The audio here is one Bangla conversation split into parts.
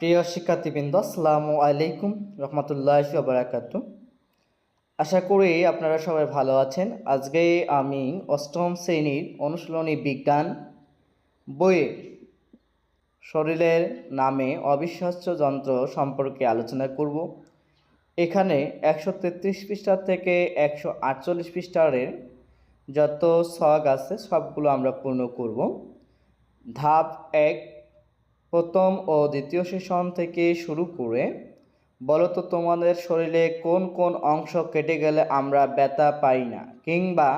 প্রিয় শিক্ষার্থীবৃন্দ, আসসালামু আলাইকুম রহমতুল্লাহ বারাকাতু আশা করি আপনারা সবাই ভালো আছেন। আজকে আমি অষ্টম শ্রেণির অনুশীলনী বিজ্ঞান বইয়ের শরীরের নামে অবিশ্বাস্য যন্ত্র সম্পর্কে আলোচনা করব। এখানে একশো তেত্রিশ পৃষ্ঠা থেকে একশো আটচল্লিশ পৃষ্ঠারের যত ছক আছে সবগুলো আমরা পূর্ণ করব। ধাপ এক প্রথম ও দ্বিতীয় সেশন থেকে শুরু করে বলতো তোমাদের শরীরে কোন কোন অংশ কেটে গেলে আমরা ব্যথা পাই না কিংবা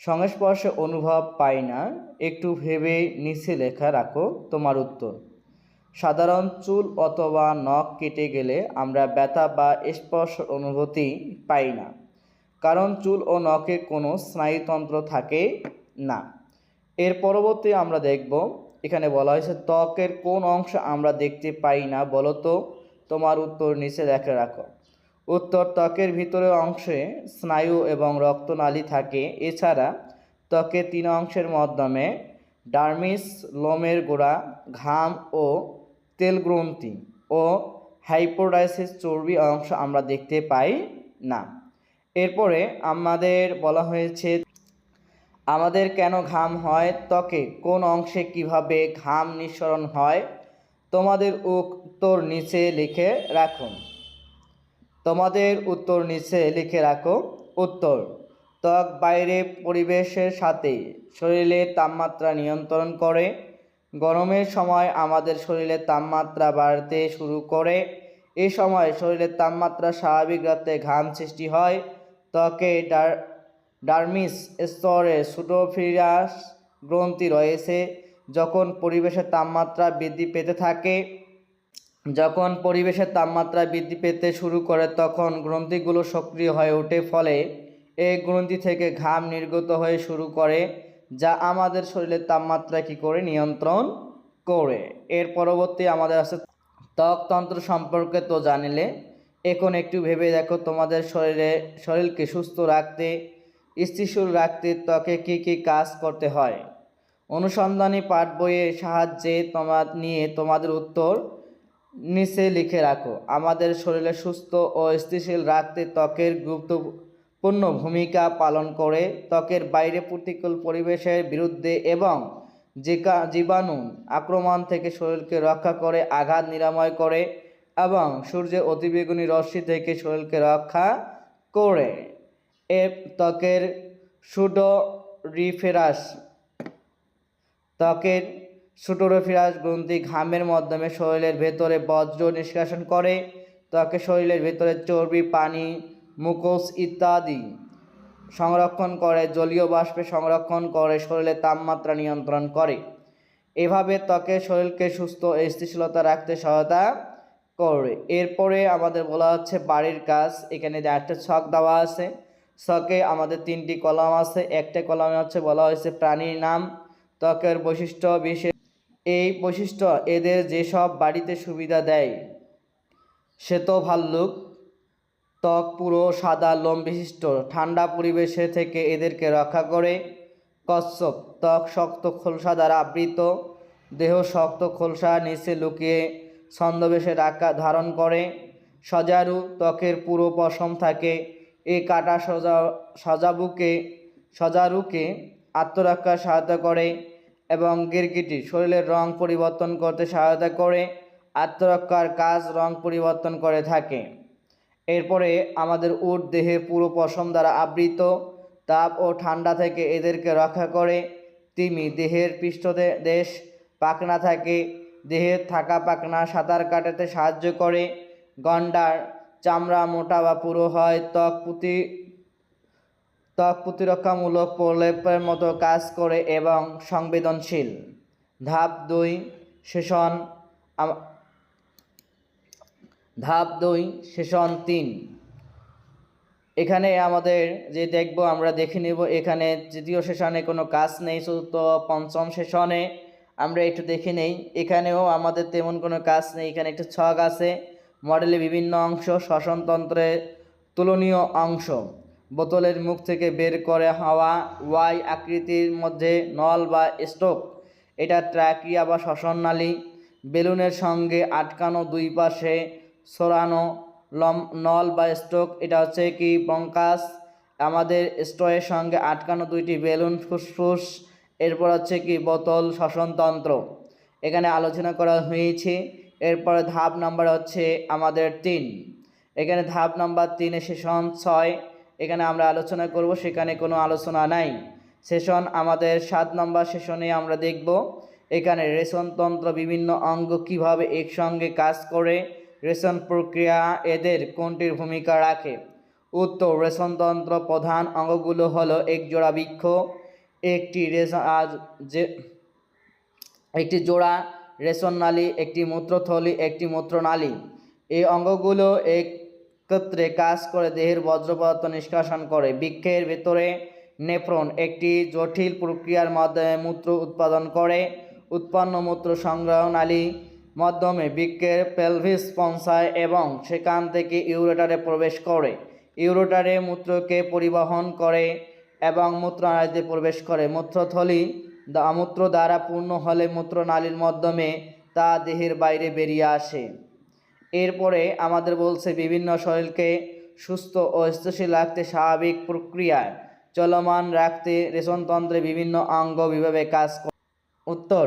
সংস্পর্শে অনুভব পাই না, একটু ভেবে নিচে লেখা রাখো তোমার উত্তর। সাধারণ চুল অথবা নখ কেটে গেলে আমরা ব্যথা বা স্পর্শ অনুভূতি পাই না, কারণ চুল ও নখে কোনো স্নায়ুতন্ত্র থাকে না। এর পরবর্তী আমরা দেখব এখানে বলা হয়েছে, ত্বকের কোন অংশ আমরা দেখতে পাই না, বলো তো। তোমার উত্তর নিচে দেখে রাখো। উত্তর, ত্বকের ভিতরের অংশে স্নায়ু এবং রক্তনালী থাকে। এছাড়া ত্বকের তিন অংশের মাধ্যমে ডার্মিস, লোমের গোড়া, ঘাম ও তেল গ্রন্থি ও হাইপোডাইসিস চর্বি অংশ আমরা দেখতে পাই না। এরপরে আমাদের বলা হয়েছে আমাদের কেন ঘাম হয়? ত্বকে কোন অংশে কীভাবে ঘাম নিঃসরণ হয়? তোমাদের উত্তর নিচে লিখে রাখুন তোমাদের উত্তর নিচে লিখে রাখো। উত্তর, ত্বক বাইরে পরিবেশের সাথে শরীরের তাপমাত্রা নিয়ন্ত্রণ করে। গরমের সময় আমাদের শরীরের তাপমাত্রা বাড়তে শুরু করে। এ সময় শরীরের তাপমাত্রা স্বাভাবিক রাতে ঘাম সৃষ্টি হয়। ত্বকে ডার্মিস স্তরে সুটোফিরাস গ্রন্থি রয়েছে যখন পরিবেশের তাপমাত্রা বৃদ্ধি পেতে থাকে। যখন পরিবেশের তাপমাত্রা বৃদ্ধি পেতে শুরু করে, তখন গ্রন্থিগুলো সক্রিয় হয়ে ওঠে, ফলে এই গ্রন্থি থেকে ঘাম নির্গত হয়ে শুরু করে, যা আমাদের শরীরের তাপমাত্রা কী করে? নিয়ন্ত্রণ করে। এর পরবর্তী আমাদের আছে ত্বকতন্ত্র সম্পর্কে তো জানিলে। এখন একটু ভেবে দেখো, তোমাদের শরীরে, শরীরকে সুস্থ রাখতে স্থিতিশীল রাখতে ত্বকে কী কী কাজ করতে হয়? অনুসন্ধানী পাঠ বইয়ের সাহায্যে তোমার নিয়ে তোমাদের উত্তর নিচে লিখে রাখো। আমাদের শরীরে সুস্থ ও স্থিতিশীল রাখতে ত্বকের গুরুত্বপূর্ণ ভূমিকা পালন করে। ত্বকের বাইরে প্রতিকূল পরিবেশের বিরুদ্ধে এবং জীবাণু আক্রমণ থেকে শরীরকে রক্ষা করে, আঘাত নিরাময় করে এবং সূর্যের অতিবেগুনি রশ্মি থেকে শরীরকে রক্ষা করে। এ ত্বকের সুডো রিফেরাস, ত্বকের সুটোরোফিরাস গ্রন্থি ঘামের মাধ্যমে শরীরের ভেতরে বজ্র নিষ্কাশন করে, ত্বকে শরীরের ভেতরে চর্বি, পানি মুকোস ইত্যাদি সংরক্ষণ করে, জলীয় বাষ্পে সংরক্ষণ করে শরীরের তাপমাত্রা নিয়ন্ত্রণ করে। এভাবে ত্বকের শরীরকে সুস্থ স্থিতিশীলতা রাখতে সহায়তা করে। এরপরে আমাদের বলা হচ্ছে বাড়ির কাজ। এখানে একটা ছক দেওয়া আছে ছকে আমাদের তিনটি কলাম আছে। একটা কলামে হচ্ছে বলা হয়েছে প্রাণীর নাম, ত্বকের বৈশিষ্ট্য বিশেষ। এই বৈশিষ্ট্য এদের যেসব বাড়িতে সুবিধা দেয় শ্বেত ভাল্লুক। ত্বক পুরো সাদা, লোম বিশিষ্ট। ঠান্ডা পরিবেশে থেকে এদেরকে রক্ষা করে। কচ্ছপ, ত্বক শক্ত, খোলসা দ্বারা আবৃত। দেহ শক্ত, খোলসা, নিচে লুকিয়ে ছন্দবেশে রাখা, ধারণ করে। সজারু ত্বকের পুরো পশম থাকে। এ কাটা সজা, সজাবুকে, সজারুকে আত্মরক্ষার সহায়তা করে এবং গিরগিটি, শরীরের রং পরিবর্তন করতে সহায়তা করে, আত্মরক্ষার কাজ রং পরিবর্তন করে থাকে। এরপরে আমাদের উট দেহে পুরো পশম দ্বারা আবৃত, তাপ ও ঠান্ডা থেকে এদেরকে রক্ষা করে। তিমি, দেহের পৃষ্ঠদে দেশ পাখনা থাকে, দেহের থাকা পাখনা সাঁতার কাটাতে সাহায্য করে। গন্ডার চামড়া মোটা বা পুরো হয়, ত্বক পুঁতি, ত্বক প্রতিরক্ষামূলক প্রলেপের মতো কাজ করে এবং সংবেদনশীল। ধাপ দুই, সেশন ধাপ দুই, সেশন তিন। এখানে আমাদের যে দেখব, আমরা দেখে নেব, এখানে তৃতীয় সেশনে কোনো কাজ নেই, চতুর্থ, পঞ্চম সেশনে। আমরা একটু দেখে নেই, এখানেও আমাদের তেমন কোনো কাজ নেই, এখানে একটা ছক আছে। মডেলে বিভিন্ন অংশ শ্বসনতন্ত্রের তুলনীয় অংশ। বোতলের মুখ থেকে বের করে হাওয়া, ওয়াই আকৃতির মধ্যে নল বা স্টোক। এটা ট্র্যাকিয়া বা শ্বসন নালী। বেলুনের সঙ্গে আটকানো দুই পাশে সরানো লম, নল বা স্ট্রোক এটা হচ্ছে কি বঙ্কাস আমাদের স্টোয়ের সঙ্গে আটকানো দুইটি বেলুন ফুসফুস। এরপর হচ্ছে কি, বোতল, শ্বসনতন্ত্র। এখানে আলোচনা করা হয়েছে এরপরে ধাপ নাম্বার হচ্ছে আমাদের তিন। এখানে ধাপ নাম্বার তিনে সেশন ছয়। এখানে আমরা আলোচনা করব, সেখানে কোনো আলোচনা নাই। সেশন আমাদের সাত নম্বর সেশনে আমরা দেখব, এখানে রেশনতন্ত্র বিভিন্ন অঙ্গ কীভাবে একসঙ্গে কাজ করে, রেশন প্রক্রিয়া এদের কোনটির ভূমিকা রাখে। উত্তর রেশনতন্ত্র প্রধান অঙ্গগুলো হলো একজোড়া বৃক্ষ, একটি রেশন, আর যে, একটি জোড়া রেশন নালী, একটি মূত্রথলি, একটি মূত্রনালী। এই অঙ্গগুলো একত্রে কাজ করে দেহের বজ্র পদার্থ নিষ্কাশন করে। বৃক্ষের ভেতরে নেফ্রন একটি জটিল প্রক্রিয়ার মাধ্যমে মূত্র উৎপাদন করে। উৎপন্ন মূত্র সংগ্রহ নালী মাধ্যমে বৃক্ষের পেলভিস পৌঁছায় এবং সেখান থেকে ইউরেটারে প্রবেশ করে। ইউরেটারে মূত্রকে পরিবহন করে এবং মূত্রনালীতে প্রবেশ করে। মূত্রথলি মূত্র দ্বারা পূর্ণ হলে মূত্রনালীর মাধ্যমে তা দেহের বাইরে বেরিয়ে আসে। এরপরে আমাদের বলছে বিভিন্ন শরীরকে সুস্থ ও স্থিতিশীল রাখতে স্বাভাবিক প্রক্রিয়ায় চলমান রাখতে রেশনতন্ত্রে বিভিন্ন অঙ্গ বিভাবে কাজ উত্তর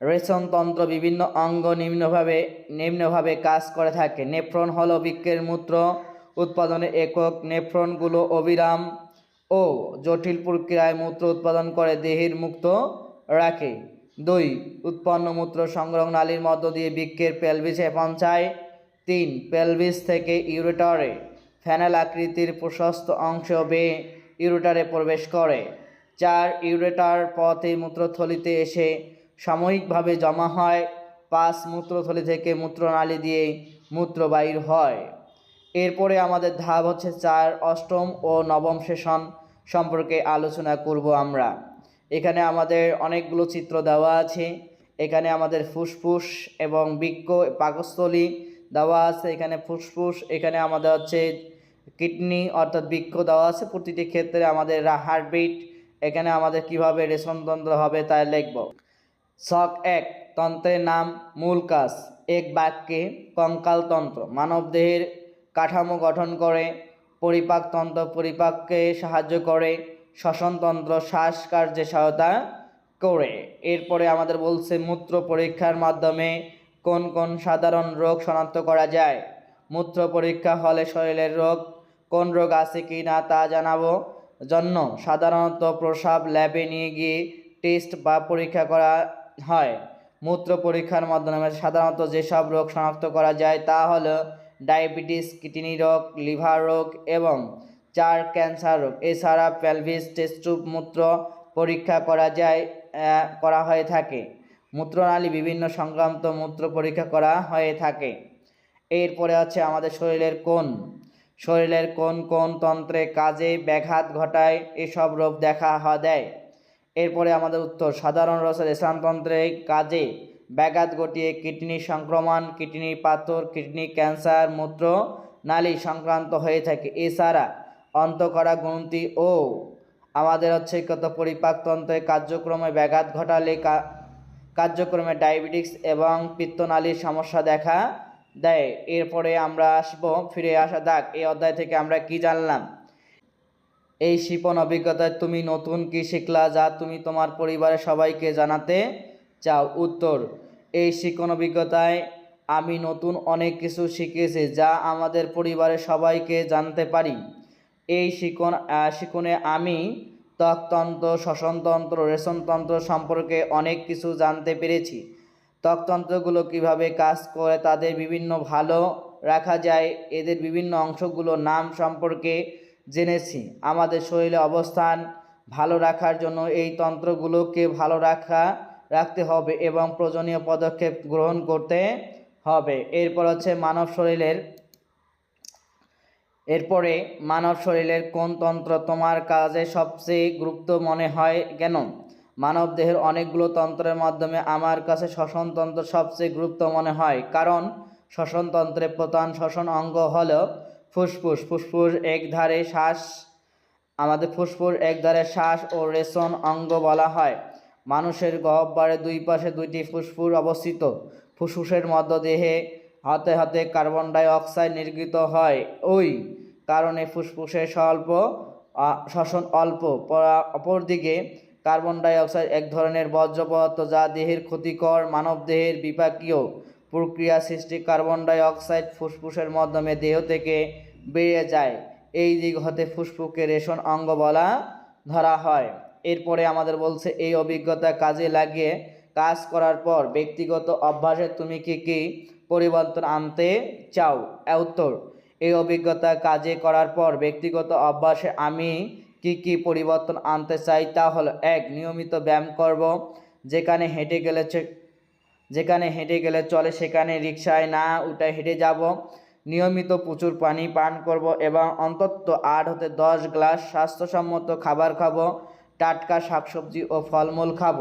রেশনতন্ত্র বিভিন্ন অঙ্গ নিম্নভাবে নিম্নভাবে কাজ করে থাকে। নেফ্রন হলো বৃক্কের মূত্র উৎপাদনের একক নেফ্রনগুলো অবিরাম ও জটিল প্রক্রিয়ায় মূত্র উৎপাদন করে দেহের মুক্ত রাখে। দুই, উৎপন্ন মূত্র সংগ্রহ নালীর মধ্য দিয়ে বৃক্ষের পেলভিসে পৌঁছায় তিন, পেলভিস থেকে ইউরেটরে ফ্যানেল আকৃতির প্রশস্ত অংশ বেয়ে ইউরেটারে প্রবেশ করে। চার, ইউরেটার পথে মূত্রথলিতে এসে সাময়িকভাবে জমা হয়। পাঁচ, মূত্রথলি থেকে মূত্রনালী দিয়ে মূত্র বাইর হয়। এরপরে আমাদের ধাপ হচ্ছে চার, অষ্টম ও নবম সেশন। সম্পর্কে আলোচনা করব আমরা। এখানে আমাদের অনেকগুলো চিত্র দেওয়া আছে। এখানে আমাদের ফুসফুস এবং বৃক্ষ পাকস্থলী দেওয়া আছে। এখানে ফুসফুস, এখানে আমাদের হচ্ছে কিডনি অর্থাৎ বৃক্ষ দেওয়া আছে। প্রতিটি ক্ষেত্রে আমাদের হার্টবিট, এখানে আমাদের কীভাবে রেশনতন্ত্র হবে তাই লিখব। শক এক, তন্ত্রের নাম মূল কাজ। এক বাক্যে কঙ্কালতন্ত্র, মানবদেহের কাঠামো গঠন করে। পরিপাকতন্ত্র পরিপাককে সাহায্য করে শ্বসনতন্ত্র শ্বাস কার্যে সহায়তা করে। এরপরে আমাদের বলছে মূত্র পরীক্ষার মাধ্যমে কোন কোন সাধারণ রোগ শনাক্ত করা যায়? মূত্র পরীক্ষা হলে শরীরের রোগ কোন রোগ আছে কি না তা জানাব। জন্য সাধারণত প্রসাব ল্যাবে নিয়ে গিয়ে টেস্ট বা পরীক্ষা করা হয়। মূত্র পরীক্ষার মাধ্যমে সাধারণত যেসব রোগ শনাক্ত করা যায় তা হলো ডায়াবেটিস, কিডনি রোগ, লিভার রোগ এবং চার ক্যান্সার রোগ। এছাড়া পেলভিস টেস্টুব মূত্র পরীক্ষা করা যায় করা হয়ে থাকে। মূত্রনালী বিভিন্ন সংক্রান্ত মূত্র পরীক্ষা করা হয়ে থাকে। এরপরে আছে আমাদের শরীরের কোন শরীরের কোন কোন তন্ত্রে কাজে ব্যাঘাত ঘটায়, এসব রোগ দেখা দেয়। এরপরে আমাদের উত্তর, সাধারণ রসের স্থানতন্ত্রে কাজে ব্যাঘাত ঘটিয়ে কিডনি সংক্রমণ, কিডনি পাথর, কিডনি ক্যান্সার মূত্র নালী সংক্রান্ত হয়ে থাকে। এছাড়া অন্তকরা গ্রন্থি ও আমাদের হচ্ছে কত পরিপাকতন্ত্রে কার্যক্রমে ব্যাঘাত ঘটালে কার্যক্রমে ডায়াবেটিক্স এবং পিত্তনালীর সমস্যা দেখা দেয়। এরপরে আমরা আসব, ফিরে আসা দাগ এই অধ্যায় থেকে আমরা কি জানলাম? এই শিপন অভিজ্ঞতায় তুমি নতুন কি শিখলা, যা তুমি তোমার পরিবারের সবাইকে জানাতে চাও উত্তর এই শিক্ষণ অভিজ্ঞতায় আমি নতুন অনেক কিছু শিখেছি যা আমাদের পরিবারের সবাইকে জানতে পারি। এই আহ, শিকনে আমি ত্বকতন্ত্র শ্বসনতন্ত্র রেশনতন্ত্র সম্পর্কে অনেক কিছু জানতে পেরেছি। ত্বকতন্ত্রগুলো কীভাবে কাজ করে তাদের বিভিন্ন ভালো রাখা যায় এদের বিভিন্ন অংশগুলোর নাম সম্পর্কে জেনেছি। আমাদের শরীরে অবস্থান ভালো রাখার জন্য এই তন্ত্রগুলোকে ভালো রাখা রাখতে হবে এবং প্রয়োজনীয় পদক্ষেপ গ্রহণ করতে হবে। এরপর হচ্ছে মানব শরীরের, এরপরে মানব শরীরের কোন তন্ত্র তোমার কাজে সবচেয়ে গুরুত্ব মনে হয় কেন? মানব দেহের অনেকগুলো তন্ত্রের মাধ্যমে আমার কাছে শ্বসনতন্ত্র সবচেয়ে গুরুত্ব মনে হয়। কারণ শ্বসনতন্ত্রের প্রধান শ্বসন অঙ্গ হল ফুসফুস। ফুসফুস এক ধারে শ্বাস, আমাদের ফুসফুস এক ধারে শ্বাস ও রেশন অঙ্গ বলা হয়। মানুষের গহ্বরে দুই পাশে দুইটি ফুসফুস অবস্থিত। ফুসফুসের মধ্য দেহে হাতে হাতে কার্বন ডাই অক্সাইড নির্গত হয়। ওই কারণে ফুসফুসে স্বল্প শ্বসন অল্প। পরা- অপরদিকে কার্বন ডাই অক্সাইড এক ধরনের বর্জ্য পদার্থ যা দেহের ক্ষতিকর মানবদেহের বিপাকীয় প্রক্রিয়া সৃষ্টি কার্বন ডাই অক্সাইড ফুসফুসের মাধ্যমে দেহ থেকে বেরিয়ে যায়। এই দিক হতে ফুসফুসকে রেশন অঙ্গ বলা ধরা হয়। এরপরে আমাদের বলছে, এই অভিজ্ঞতা কাজে লাগিয়ে কাজ করার পর ব্যক্তিগত অভ্যাসে তুমি কি কি পরিবর্তন আনতে চাও? উত্তর, এই অভিজ্ঞতা কাজে করার পর ব্যক্তিগত অভ্যাসে আমি কি কি পরিবর্তন আনতে চাই তা হলো, এক, নিয়মিত ব্যায়াম করব, যেখানে হেঁটে গেলে যেখানে হেঁটে গেলে চলে সেখানে রিক্সায় না উঠে হেঁটে যাব, নিয়মিত প্রচুর পানি পান করব এবং অন্তত আট হতে দশ গ্লাস স্বাস্থ্যসম্মত খাবার খাব টাটকা শাকসবজি ও ফলমূল খাব।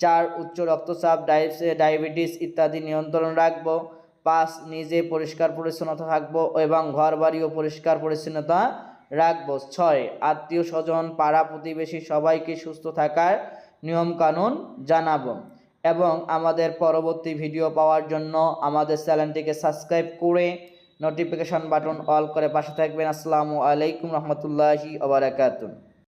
চার, উচ্চ রক্তচাপ ডায়াবেটিস ইত্যাদি নিয়ন্ত্রণ রাখব। পাঁচ, নিজে পরিষ্কার পরিচ্ছন্নতা থাকব এবং ঘর বাড়িও পরিষ্কার পরিচ্ছন্নতা রাখব। ছয়, আত্মীয় স্বজন, পাড়া প্রতিবেশী সবাইকে সুস্থ থাকার নিয়মকানুন জানাব এবং আমাদের পরবর্তী ভিডিও পাওয়ার জন্য আমাদের চ্যানেলটিকে সাবস্ক্রাইব করে নোটিফিকেশন বাটন অল করে পাশে থাকবেন। আসসালামু আলাইকুম রহমতুল্লাহি ওবরাকাতুহ